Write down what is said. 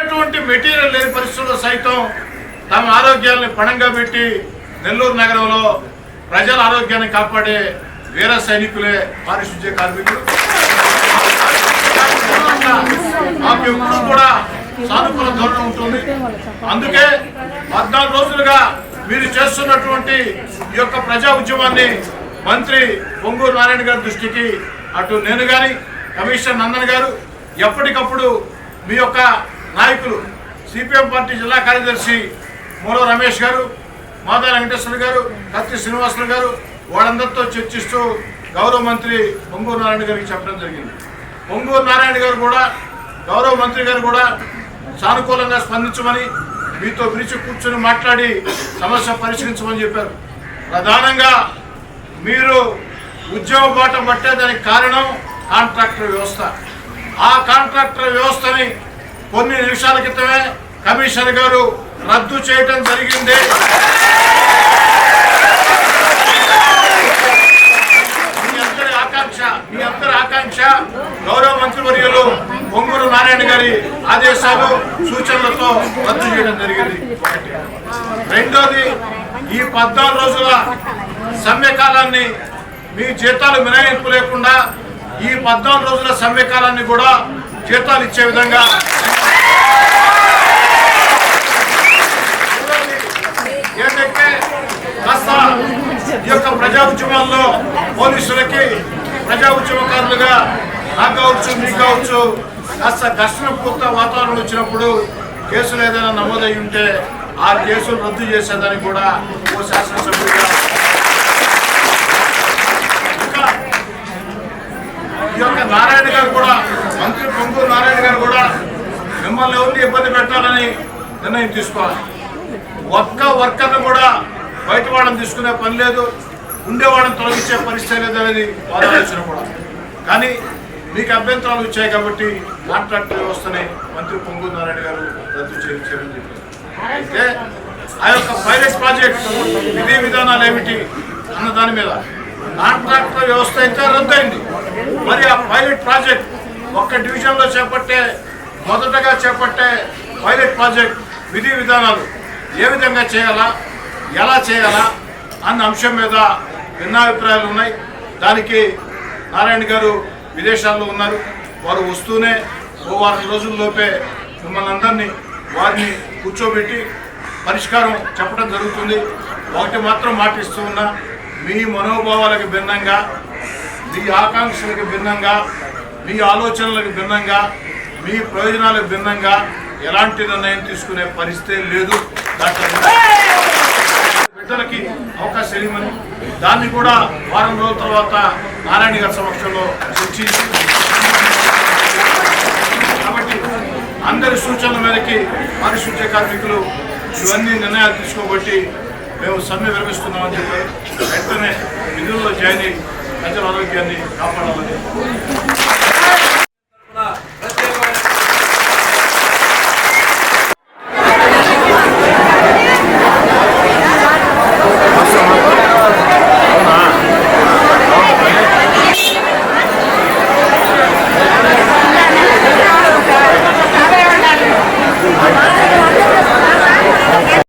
అటువంటి మెటీరియల్ లేని పరిస్థితుల్లో సైతం తమ ఆరోగ్యాన్ని పణంగా పెట్టి నెల్లూరు నగరంలో ప్రజల ఆరోగ్యాన్ని కాపాడే వీర సైనికులే పారిశుద్ధ్య కార్మికులు. మాకు ఎప్పుడు కూడా సానుకూల ధోరణి ఉంటుంది. అందుకే పద్నాలుగు రోజులుగా మీరు చేస్తున్నటువంటి ఈ యొక్క ప్రజా ఉద్యమాన్ని మంత్రి పొంగూరు నారాయణ గారి దృష్టికి అటు నేను కానీ కమిషనర్ నందన్ గారు ఎప్పటికప్పుడు మీ యొక్క నాయకులు సిపిఎం పార్టీ జిల్లా కార్యదర్శి మూల రమేష్ గారు మాదా వెంకటేశ్వర గారు కత్తి శ్రీనివాసులు గారు వాళ్ళందరితో చర్చిస్తూ గౌరవ మంత్రి పొంగూరు నారాయణ గారికి చెప్పడం జరిగింది. పొంగూరు నారాయణ గారు కూడా గౌరవ మంత్రి గారు కూడా సానుకూలంగా స్పందించమని మీతో పిలిచి కూర్చొని మాట్లాడి సమస్య పరిష్కరించమని చెప్పారు. ప్రధానంగా మీరు ఉద్యోగ బాట పట్టేదానికి కారణం కాంట్రాక్టర్ వ్యవస్థ. ఆ కాంట్రాక్టర్ వ్యవస్థని కొన్ని నిమిషాల క్రితమే కమిషనర్ గారు రద్దు చేయటం జరిగింది. మీ అందరి ఆకాంక్ష మీ అందరి ఆకాంక్ష గౌరవ మంత్రివర్యులు పొంగూరు నారాయణ గారి ఆదేశాలు సూచనలతో రద్దు చేయడం జరిగింది. రెండోది ఈ పద్నాలుగు రోజుల సమ్మె కాలాన్ని మీ జీతాలు మినహాయింపు లేకుండా ఈ పద్నాలుగు రోజుల సమ్మె కాలాన్ని కూడా జీతాలు ఇచ్చే విధంగా ఏంటంటే కాస్త ఈ యొక్క ప్రజా ఉద్యమాల్లో పోలీసులకి ప్రజా ఉద్యమకారులుగా నాకు కావచ్చు మీకు కావచ్చు కాస్త ఘర్షణ పూర్త వాతావరణం వచ్చినప్పుడు కేసులు ఏదైనా నమోదై ఉంటే ఆ కేసులు రద్దు చేసేదానికి కూడా ఓ శాసనసభ్యుడిగా. ఇంకా ఈ యొక్క నారాయణ గారు కూడా మంత్రి పొంగు నారాయణ గారు కూడా మిమ్మల్ని ఎవరిని ఇబ్బంది పెట్టాలని నిర్ణయం తీసుకోవాలి. ఒక్క వర్కర్ను కూడా బయట వాళ్ళని తీసుకునే పని లేదు. ఉండేవాళ్ళని తొలగించే పరిస్థితి లేదని అనేది ఆలోచన కూడా. కానీ మీకు అభ్యంతరాలు వచ్చాయి కాబట్టి కాంట్రాక్ట్ వ్యవస్థని మంత్రి పొంగు నారాయణ గారు రద్దు చేయించారని చెప్పారు అయితే ఆ యొక్క పైలట్ ప్రాజెక్ట్ విధి విధానాలు ఏమిటి అన్న దాని మీద కాంట్రాక్టర్ వ్యవస్థ అయితే రద్దయింది. మరి ఆ పైలట్ ప్రాజెక్ట్ ఒక్క డివిజన్లో చేపట్టే మొదటగా చేపట్టే పైలట్ ప్రాజెక్ట్ విధి విధానాలు ఏ విధంగా చేయాలా ఎలా చేయాలా అన్న అంశం మీద భిన్నాభిప్రాయాలు ఉన్నాయి. దానికి నారాయణ గారు విదేశాల్లో ఉన్నారు. వారు వస్తూనే ఓ వారం రోజుల్లోపే మిమ్మల్ని అందరినీ వారిని కూర్చోబెట్టి పరిష్కారం చెప్పడం జరుగుతుంది. ఒకటి మాత్రం మాటిస్తూ ఉన్నా మీ మనోభావాలకు భిన్నంగా మీ ఆకాంక్షలకు భిన్నంగా మీ ఆలోచనలకు భిన్నంగా మీ ప్రయోజనాలకు భిన్నంగా ఎలాంటి నిర్ణయం తీసుకునే పరిస్థితి లేదు. దాంట్లో బిడ్డలకి అవకాశం ఇవ్వమని దాన్ని కూడా వారం రోజుల తర్వాత నారాయణ గారి సమక్షంలో చర్చించి కాబట్టి అందరి సూచనల మేరకి పారిశుద్ధ్య కార్మికులు ఇవన్నీ నిర్ణయాలు తీసుకోబట్టి మేము సమ్మె విరమిస్తున్నామని చెప్పి వెంటనే విధుల్లో జాయిన్ అయ్యి ప్రజల ఆరోగ్యాన్ని కాపాడాలని